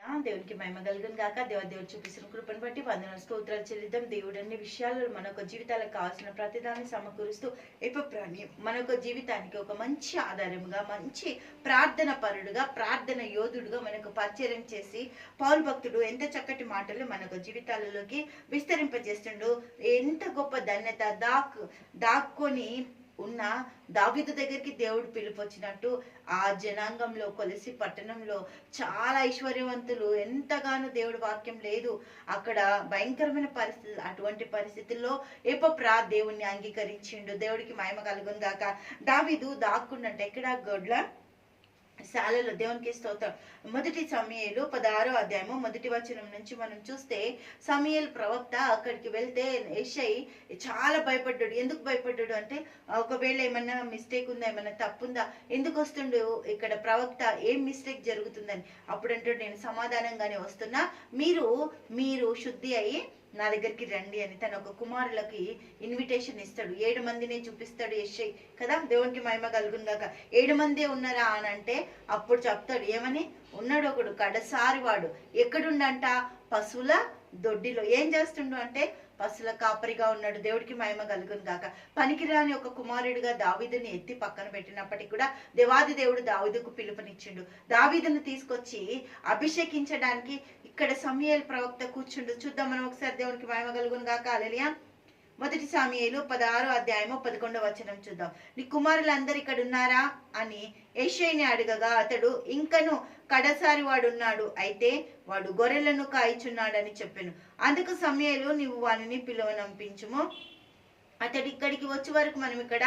దేవునికి మహిమ కలుగును గాక. దేవ దేవుడు చూపిస్తున్న కృపను బట్టి వందన స్తోత్రాలు చెల్లిద్దాం. దేవుడు అన్ని విషయాలు మన యొక్క జీవితాలకు కావాల్సిన ప్రతిదాన్ని సమకూరుస్తూ ఎప్పప్రాణి మన యొక్క జీవితానికి ఒక మంచి ఆధారముగా మంచి ప్రార్థన పరుడుగా ప్రార్థన యోధుడుగా మనకు పరిచయం చేసి పౌరు భక్తుడు ఎంత చక్కటి మాటలు మన యొక్క జీవితాలలోకి విస్తరింపజేస్తుండు ఎంత గొప్ప ధన్యత దాక్ దాక్కొని ఉన్న దావీదు దగ్గరికి దేవుడు పిలిపొచ్చినట్టు ఆ జనాంగంలో కొలిసి పట్టణంలో చాలా ఐశ్వర్యవంతులు ఎంతగానో దేవుడి వాక్యం లేదు. అక్కడ భయంకరమైన పరిస్థితి అటువంటి పరిస్థితుల్లో ఎప్పప్రా దేవుణ్ణి అంగీకరించిండు? దేవుడికి మహిమ కలుగుందాక గాక దావీదు దాక్కుండంట ఎక్కడ? గొడ్ల? శాలలో దేవునికి స్తోత్రం. మొదటి సమయలు పదహారో అధ్యాయము మొదటి వచనం నుంచి మనం చూస్తే సమయల్ ప్రవక్త అక్కడికి వెళ్తే యెషై చాలా భయపడ్డాడు. ఎందుకు భయపడ్డాడు అంటే ఒకవేళ ఏమన్నా మిస్టేక్ ఉందా ఏమన్నా తప్పుందా ఎందుకు వస్తుండు ఇక్కడ ప్రవక్త ఏం మిస్టేక్ జరుగుతుందని? అప్పుడు నేను సమాధానంగానే వస్తున్నా. మీరు మీరు శుద్ధి అయ్యి నా దగ్గరికి రండి అని తన ఒక కుమారులకి ఇన్విటేషన్ ఇస్తాడు. ఏడు మందిని చూపిస్తాడు యశ్ఐ కదా? దేవునికి మహిమ కలుగుందాక ఏడు మందే ఉన్నారా అని అంటే అప్పుడు చెప్తాడు. ఏమని? ఉన్నాడు ఒకడు కడసారి వాడు ఎక్కడుండంట? పశువుల దొడ్డిలో. ఏం చేస్తుండు అంటే పసుల కాపరిగా ఉన్నాడు. దేవుడికి మహిమ కలుగును గాక. పనికిరాని ఒక కుమారుడిగా దావీదుని ఎత్తి పక్కన పెట్టినప్పటికీ కూడా దేవాది దేవుడు దావీదుకు పిలుపునిచ్చిండు. దావీదును తీసుకొచ్చి అభిషేకించడానికి ఇక్కడ సమయల్ ప్రవక్త కూర్చుండు. చూద్దాం మనం ఒకసారి దేవునికి మహిమ కలుగును గాక. అలలియా మొదటి సామియేలు పదహారో అధ్యాయము పదకొండవ వచనం చూద్దాం. నీ కుమారులందరూ ఇక్కడ ఉన్నారా అని ఏషైని అడగగా అతడు ఇంకను కడసారి వాడు ఉన్నాడు అయితే వాడు గొర్రెలను కాయిచున్నాడని చెప్పాను. అందుకు సమయలు నీవు వానిని పిలువనంపించుము. అతడు ఇక్కడికి వచ్చే వరకు మనం ఇక్కడ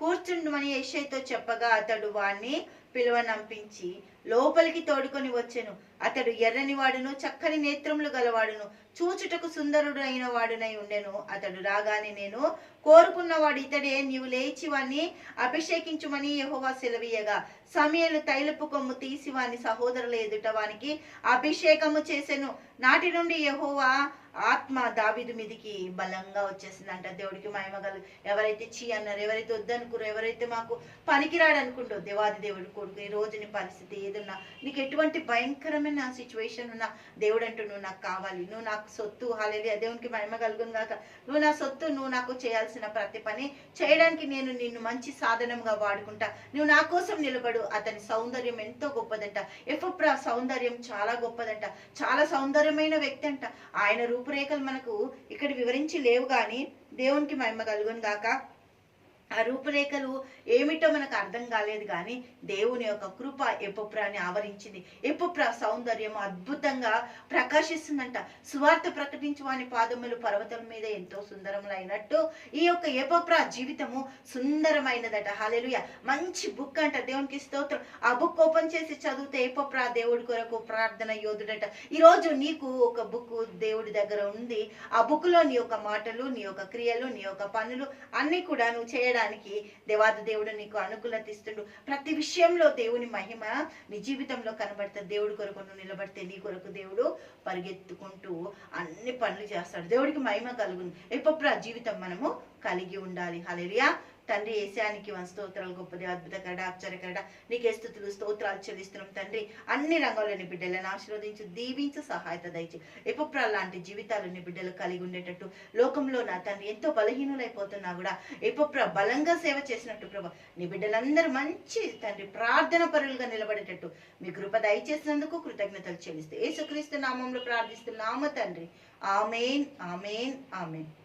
కూర్చుండమని యశయ్యతో చెప్పగా అతడు వాణ్ణి పిలువనంపించి లోపలికి తోడుకొని వచ్చెను. అతడు ఎర్రని వాడును చక్కని నేత్రములు గలవాడును చూచుటకు సుందరుడు అయిన వాడునై ఉండెను. అతడు రాగానే నేను కోరుకున్నవాడు ఇతడే నీవు లేచి వాణ్ణి అభిషేకించుమని యహోవా సెలవీయగా. సమయలు తైలపు కొమ్ము తీసి వాని సహోదరుల ఎదుట వానికి అభిషేకము చేసెను. నాటి నుండి యహోవా ఆత్మ దావిదు మీదికి బలంగా వచ్చేసిందంట. దేవుడికి మహిమగలు ఎవరైతే చీ అన్నారు ఎవరైతే అనుకున్నారు ఎవరైతే మాకు పనికిరాడు అనుకుంటో దేవాది దేవుడు కొడుకు ఈ రోజు నీ పరిస్థితి ఏదన్నా నీకు ఎటువంటి భయంకరమైన సిచ్యువేషన్ ఉన్నా దేవుడు అంటూ నువ్వు నాకు కావాలి నువ్వు నాకు సొత్తు హాలేది దేవునికి మహిమ కలుగును కాక నువ్వు నా సొత్తు నువ్వు నాకు చేయాల్సిన ప్రతి పని చేయడానికి నేను నిన్ను మంచి సాధనంగా వాడుకుంటా. నువ్వు నా కోసం నిలబడు అతని సౌందర్యం ఎంతో గొప్పదంట. ఎఫప్రా సౌందర్యం చాలా గొప్పదంట చాలా సౌందర్యమైన వ్యక్తి అంట. ఆయన రూపురేఖలు మనకు ఇక్కడ వివరించి లేవు కానీ దేవునికి మహిమ కలుగును గాక. ఆ రూపురేఖలు ఏమిటో మనకు అర్థం కాలేదు కానీ దేవుని యొక్క కృప ఎప్పుప్రాని ఆవరించింది. ఎప్పుప్రా సౌందర్యం అద్భుతంగా ప్రకాశిస్తుందంట. సువార్త ప్రకటించు వాని పాదములు పర్వతం మీద ఎంతో సుందరములైనట్టు ఈ యొక్క ఎపప్రా జీవితము సుందరమైనదట. హల్లెలూయా. మంచి బుక్ అంట. దేవునికి స్తోత్రం. ఆ బుక్ ఓపెన్ చేసి చదివితే ఎపప్రా దేవుడి కొరకు ప్రార్థన యోధుడట. ఈ రోజు నీకు ఒక బుక్ దేవుడి దగ్గర ఉంది. ఆ బుక్లో నీ యొక్క మాటలు నీ యొక్క క్రియలు నీ యొక్క పనులు అన్ని కూడా నువ్వు చేయడానికి దేవాది దేవుడు నీకు అనుకూలత ఇస్తుండు. ప్రతి విషయంలో దేవుని మహిమ నీ జీవితంలో కనబడుతుంది దేవుడి కొరకు నువ్వు నిలబడితే నీ కొరకు దేవుడు పరిగెత్తుకుంటూ అన్ని పనులు చేస్తాడు. దేవుడికి మహిమ కలుగును. ఎప్పుడు జీవితం మనము? కలిగి ఉండాలి. హలేరియా తండ్రి ఏసానికి స్తోత్రాలు గొప్పది అద్భుతకరడ ఆశ్చర్యకరడ నీకే స్థుతులు స్తోత్రాలు చెల్లిస్తున్నాం తండ్రి. అన్ని రంగాల్లోని బిడ్డలను ఆశీర్వదించు దీవించు సహాయత దయచి. ఎప్పుడు లాంటి జీవితాలు బిడ్డలు కలిగి ఉండేటట్టు లోకంలో నా తండ్రి ఎంతో బలహీనులైపోతున్నా కూడా ఎప్పుడు బలంగా సేవ చేసినట్టు ప్రభా నీ బిడ్డలందరూ మంచి తండ్రి ప్రార్థన పరులుగా నిలబడేటట్టు మీ కృప దయచేసినందుకు కృతజ్ఞతలు చెల్లిస్తే యేసుక్రీస్తు నామంలో ప్రార్థిస్తున్నాము తండ్రి. ఆమెన్ ఆమెన్ ఆమెన్.